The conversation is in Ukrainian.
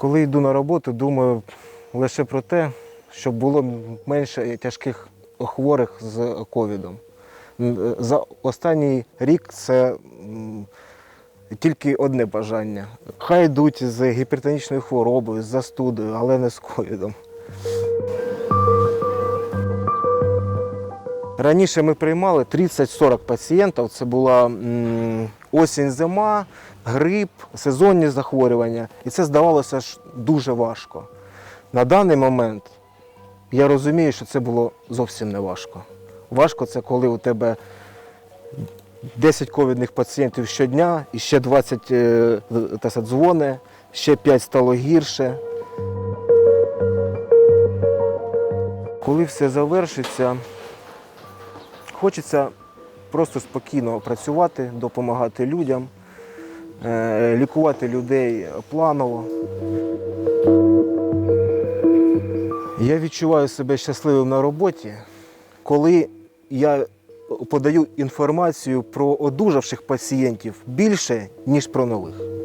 Коли йду на роботу, думаю лише про те, щоб було менше тяжких хворих з ковідом. За останній рік це тільки одне бажання. Хай йдуть з гіпертонічною хворобою, з застудою, але не з ковідом. Раніше ми приймали 30-40 пацієнтів. Це була осінь-зима, грип, сезонні захворювання. І це здавалося ж дуже важко. На даний момент я розумію, що це було зовсім не важко. Важко це коли у тебе 10 ковідних пацієнтів щодня, і ще 20 е, дзвони, ще 5 стало гірше. Коли все завершиться, хочеться просто спокійно працювати, допомагати людям, е, лікувати людей планово. Я відчуваю себе щасливим на роботі, коли я подаю інформацію про одужавших пацієнтів більше, ніж про нових.